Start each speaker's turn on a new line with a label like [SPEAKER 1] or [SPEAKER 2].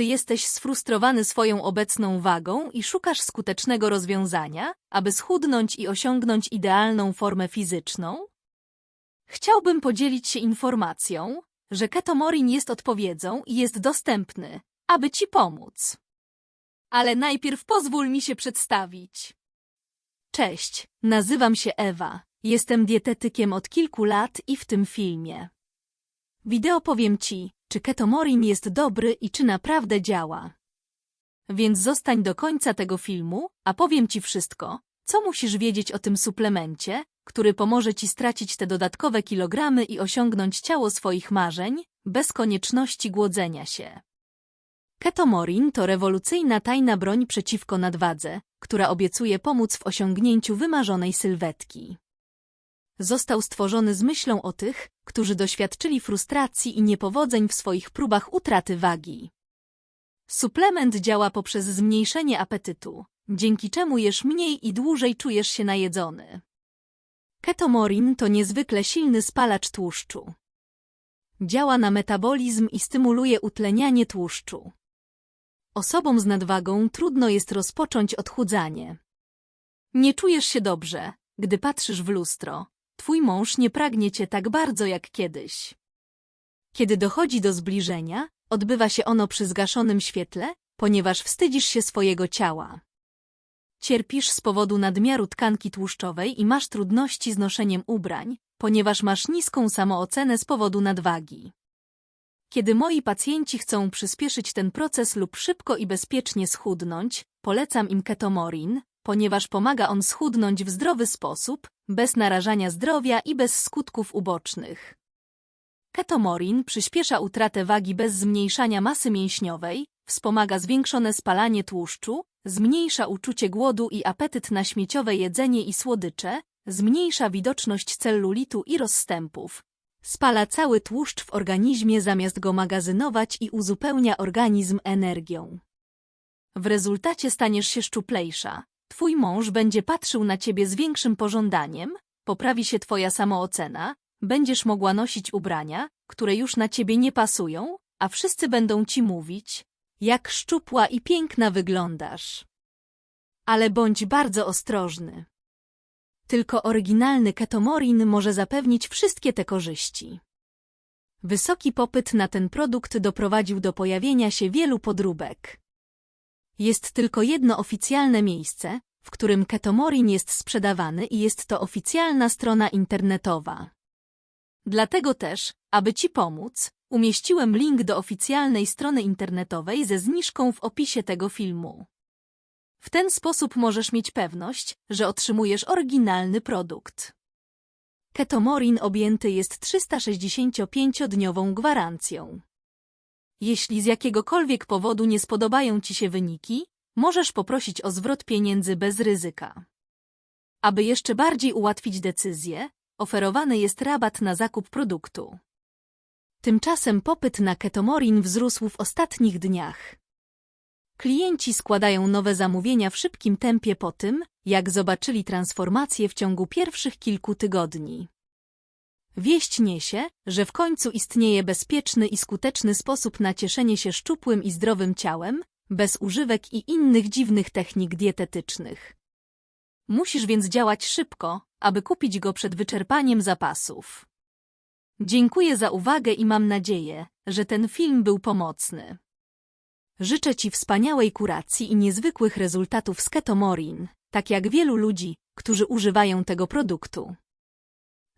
[SPEAKER 1] Czy jesteś sfrustrowany swoją obecną wagą i szukasz skutecznego rozwiązania, aby schudnąć i osiągnąć idealną formę fizyczną? Chciałbym podzielić się informacją, że Ketomorin jest odpowiedzią i jest dostępny, aby Ci pomóc. Ale najpierw pozwól mi się przedstawić. Cześć, nazywam się Ewa, jestem dietetykiem od kilku lat i w tym filmie. Wideo powiem Ci, czy Ketomorin jest dobry i czy naprawdę działa. Więc zostań do końca tego filmu, a powiem Ci wszystko, co musisz wiedzieć o tym suplemencie, który pomoże Ci stracić te dodatkowe kilogramy i osiągnąć ciało swoich marzeń, bez konieczności głodzenia się. Ketomorin to rewolucyjna tajna broń przeciwko nadwadze, która obiecuje pomóc w osiągnięciu wymarzonej sylwetki. Został stworzony z myślą o tych, którzy doświadczyli frustracji i niepowodzeń w swoich próbach utraty wagi. Suplement działa poprzez zmniejszenie apetytu, dzięki czemu jesz mniej i dłużej czujesz się najedzony. Ketomorin to niezwykle silny spalacz tłuszczu. Działa na metabolizm i stymuluje utlenianie tłuszczu. Osobom z nadwagą trudno jest rozpocząć odchudzanie. Nie czujesz się dobrze, gdy patrzysz w lustro. Twój mąż nie pragnie cię tak bardzo jak kiedyś. Kiedy dochodzi do zbliżenia, odbywa się ono przy zgaszonym świetle, ponieważ wstydzisz się swojego ciała. Cierpisz z powodu nadmiaru tkanki tłuszczowej i masz trudności z noszeniem ubrań, ponieważ masz niską samoocenę z powodu nadwagi. Kiedy moi pacjenci chcą przyspieszyć ten proces lub szybko i bezpiecznie schudnąć, polecam im ketomorin, ponieważ pomaga on schudnąć w zdrowy sposób, bez narażania zdrowia i bez skutków ubocznych. Ketomorin przyspiesza utratę wagi bez zmniejszania masy mięśniowej, wspomaga zwiększone spalanie tłuszczu, zmniejsza uczucie głodu i apetyt na śmieciowe jedzenie i słodycze, zmniejsza widoczność cellulitu i rozstępów. Spala cały tłuszcz w organizmie zamiast go magazynować i uzupełnia organizm energią. W rezultacie staniesz się szczuplejsza. Twój mąż będzie patrzył na ciebie z większym pożądaniem, poprawi się twoja samoocena, będziesz mogła nosić ubrania, które już na ciebie nie pasują, a wszyscy będą ci mówić, jak szczupła i piękna wyglądasz. Ale bądź bardzo ostrożny. Tylko oryginalny ketomorin może zapewnić wszystkie te korzyści. Wysoki popyt na ten produkt doprowadził do pojawienia się wielu podróbek. Jest tylko jedno oficjalne miejsce, w którym ketomorin jest sprzedawany i jest to oficjalna strona internetowa. Dlatego też, aby Ci pomóc, umieściłem link do oficjalnej strony internetowej ze zniżką w opisie tego filmu. W ten sposób możesz mieć pewność, że otrzymujesz oryginalny produkt. Ketomorin objęty jest 365-dniową gwarancją. Jeśli z jakiegokolwiek powodu nie spodobają Ci się wyniki, możesz poprosić o zwrot pieniędzy bez ryzyka. Aby jeszcze bardziej ułatwić decyzję, oferowany jest rabat na zakup produktu. Tymczasem popyt na ketomorin wzrósł w ostatnich dniach. Klienci składają nowe zamówienia w szybkim tempie po tym, jak zobaczyli transformację w ciągu pierwszych kilku tygodni. Wieść niesie, że w końcu istnieje bezpieczny i skuteczny sposób na cieszenie się szczupłym i zdrowym ciałem, bez używek i innych dziwnych technik dietetycznych. Musisz więc działać szybko, aby kupić go przed wyczerpaniem zapasów. Dziękuję za uwagę i mam nadzieję, że ten film był pomocny. Życzę Ci wspaniałej kuracji i niezwykłych rezultatów z Ketomorin, tak jak wielu ludzi, którzy używają tego produktu.